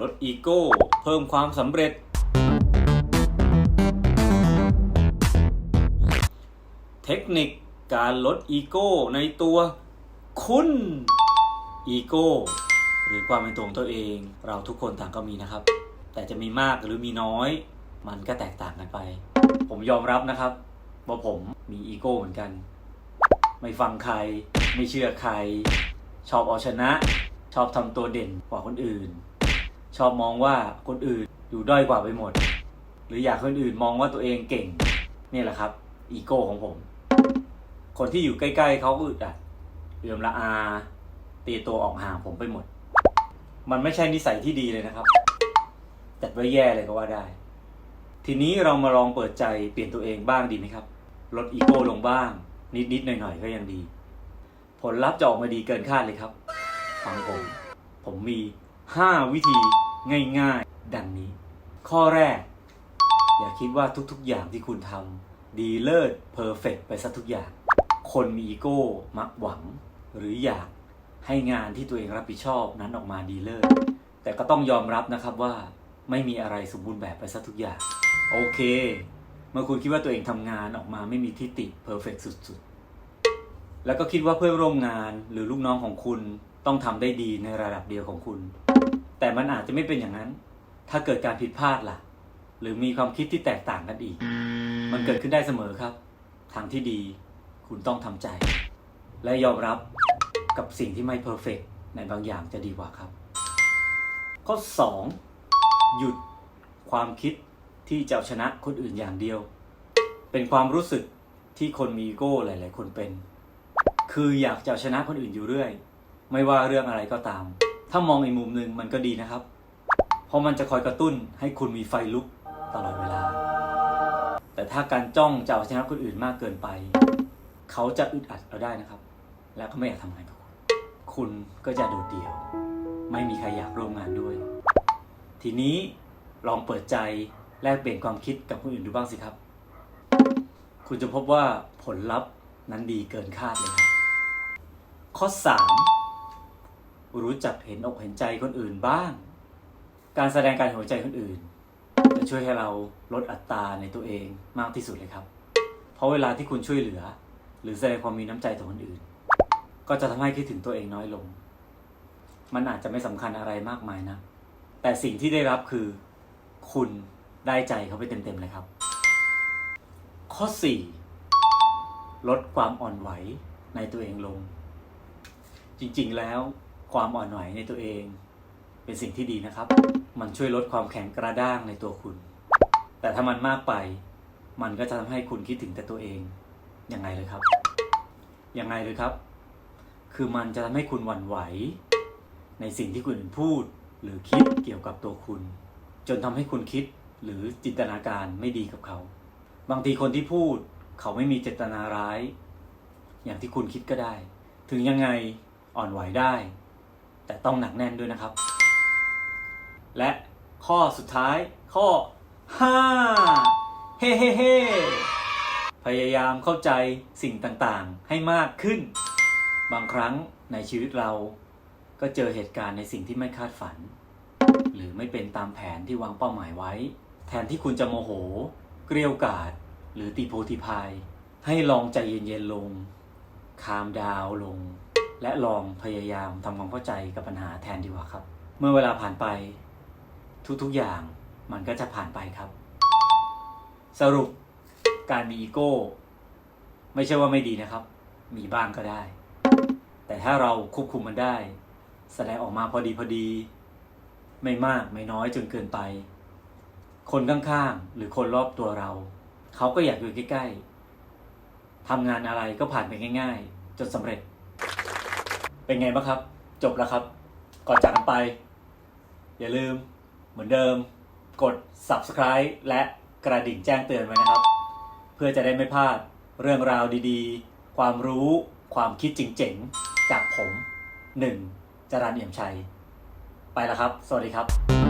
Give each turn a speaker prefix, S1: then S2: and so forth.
S1: ลดอีโก้ เพิ่มความสำเร็จ เทคนิคการลดอีโก้ในตัวคุณอีโก้หรือความเป็นตัวของตัวเอง เราทุกคนต่างก็มีนะครับ แต่จะมีมากหรือมีน้อย มันก็แตกต่างกันไป ผมยอมรับนะครับว่าผมมีอีโก้เหมือนกัน ไม่ฟังใคร ไม่เชื่อใคร ชอบเอาชนะ ชอบทำตัวเด่นกว่าคนอื่น ชอบมองว่าคนอื่นอยู่ด้อยกว่าไปหมด หรืออยากคนอื่นมองว่าตัวเองเก่งนี่แหละครับ อีโก้ของผม คนที่อยู่ใกล้ๆเขาก็อึดอัดเอื่อมละอาตีตัวออกห่างผมไปหมด มันไม่ใช่นิสัยที่ดีเลยนะครับจัดไว้แย่เลยก็ว่าได้ ทีนี้เรามาลองเปิดใจเปลี่ยนตัวเองบ้างดีไหมครับ ลดอีโก้ลงบ้าง นิดๆหน่อยๆก็ยังดี ผลลัพธ์จะออกมาดีเกินคาดเลยครับ ฟังผม ผมมี 5 วิธี ง่ายๆ ดังนี้ ข้อแรก อย่าคิดว่าทุกๆอย่างที่คุณทำดีเลิศเพอร์เฟกไปซะทุกอย่าง คนมีอีโก้มักหวัง หรืออยากให้งานที่ตัวเองรับผิดชอบนั้นออกมาดีเลิศแต่ก็ต้องยอมรับนะครับว่าไม่มีอะไรสมบูรณ์แบบไปซะทุกอย่าง โอเค เมื่อคุณคิดว่าตัวเองทำงานออกมาไม่มีทิฏฐิเพอร์เฟกสุดๆ แล้วก็คิดว่าเพื่อนร่วมงานหรือลูกน้องของคุณต้องทำได้ดีในระดับเดียวของคุณ แต่มันอาจจะไม่เป็นอย่างนั้น ถ้าเกิดการผิดพลาดล่ะ หรือมีความคิดที่แตกต่างกันอีก มันเกิดขึ้นได้เสมอครับ ทางที่ดีคุณต้องทำใจ และยอมรับกับสิ่งที่ไม่เพอร์เฟกในบางอย่างจะดีกว่าครับ ข้อ 2 หยุดความคิดที่จะเอาชนะคนอื่นอย่างเดียว เป็นความรู้สึกที่คนมีอีโก้หลาย ๆ คนเป็น คืออยากจะเอาชนะคนอื่นอยู่เรื่อย ไม่ว่าเรื่องอะไรก็ตาม ถ้ามองอีกมุมหนึ่งมันก็ดีนะครับ เพราะมันจะคอยกระตุ้นให้คุณมีไฟลุกตลอดเวลา แต่ถ้าการจ้องจะเอาชนะคนอื่นมากเกินไป เขาจะอึดอัดเราได้นะครับ แล้วก็ไม่อยากทำงานกับคุณคุณก็จะโดดเดี่ยว ไม่มีใครอยากร่วมงานด้วย ทีนี้ลองเปิดใจแลกเปลี่ยนความคิดกับคนอื่นดูบ้างสิครับ คุณจะพบว่าผลลัพธ์นั้นดีเกินคาดเลยครับข้อ 3 รู้จักเห็นอกเห็นใจคนอื่นบ้าง การแสดงการเห็นใจคนอื่น จะช่วยให้เราลดอัตราในตัวเองมากที่สุดเลยครับ เพราะเวลาที่คุณช่วยเหลือ หรือแสดงความมีน้ำใจต่อคนอื่น ก็จะทำให้คิดถึงตัวเองน้อยลง มันอาจจะไม่สำคัญอะไรมากมายนะ แต่สิ่งที่ได้รับคือ คุณได้ใจเขาไปเต็มๆเลยครับ ข้อ 4 ลดความอ่อนไหวในตัวเองลง จริงๆแล้ว ความอ่อนไหวในตัวเอง เป็นสิ่งที่ดีนะครับ มันช่วยลดความแข็งกระด้างในตัวคุณ แต่ถ้ามันมากไป มันก็จะทำให้คุณคิดถึงแต่ตัวเองยังไงเลยครับยังไงเลยครับ คือมันจะทำให้คุณหวั่นไหว ในสิ่งที่คนอื่นพูด หรือคิดเกี่ยวกับตัวคุณ จนทำให้คุณคิดหรือจินตนาการไม่ดีกับเขา บางทีคนที่พูดเขาไม่มีเจตนาร้าย อย่างที่คุณคิดก็ได้ ถึงยังไงอ่อนไหวได้ แต่ต้องหนักแน่นด้วยนะครับ และข้อสุดท้ายข้อ 5 เฮ้เฮ้เฮ้พยายามเข้าใจสิ่งต่างๆ ให้มากขึ้น บางครั้งในชีวิตเราก็เจอเหตุการณ์ในสิ่งที่ไม่คาดฝัน หรือไม่เป็นตามแผนที่วางเป้าหมายไว้ แทนที่คุณจะโมโห เกลียวกาด หรือตีโพธิพาย ให้ลองใจเย็นๆลง คามดาวลง และลองพยายามทำความเข้าใจกับปัญหาแทนดีกว่าครับ เมื่อเวลาผ่านไปทุกๆอย่างมันก็จะผ่านไปครับ สรุปการมีอีโก้ ไม่ใช่ว่าไม่ดีนะครับ มีบ้างก็ได้ แต่ถ้าเราควบคุมมันได้ แสดงออกมาพอดีพอดี ไม่มากไม่น้อยจนเกินไป คนข้างๆหรือคนรอบตัวเรา เขาก็อยากอยู่ใกล้ๆทำงานอะไรก็ผ่านไปง่าย ๆ จนสำเร็จ เป็นไงบ้างครับ จบแล้วครับ ก่อนจากกันไป อย่าลืมเหมือนเดิม กด subscribe และกระดิ่งแจ้งเตือนไว้นะครับ เพื่อจะได้ไม่พลาดเรื่องราวดีๆ ความรู้ความคิดเจ๋งๆ จากผม 1. จรันเอี่ยมชัย ไปแล้วครับ สวัสดีครับ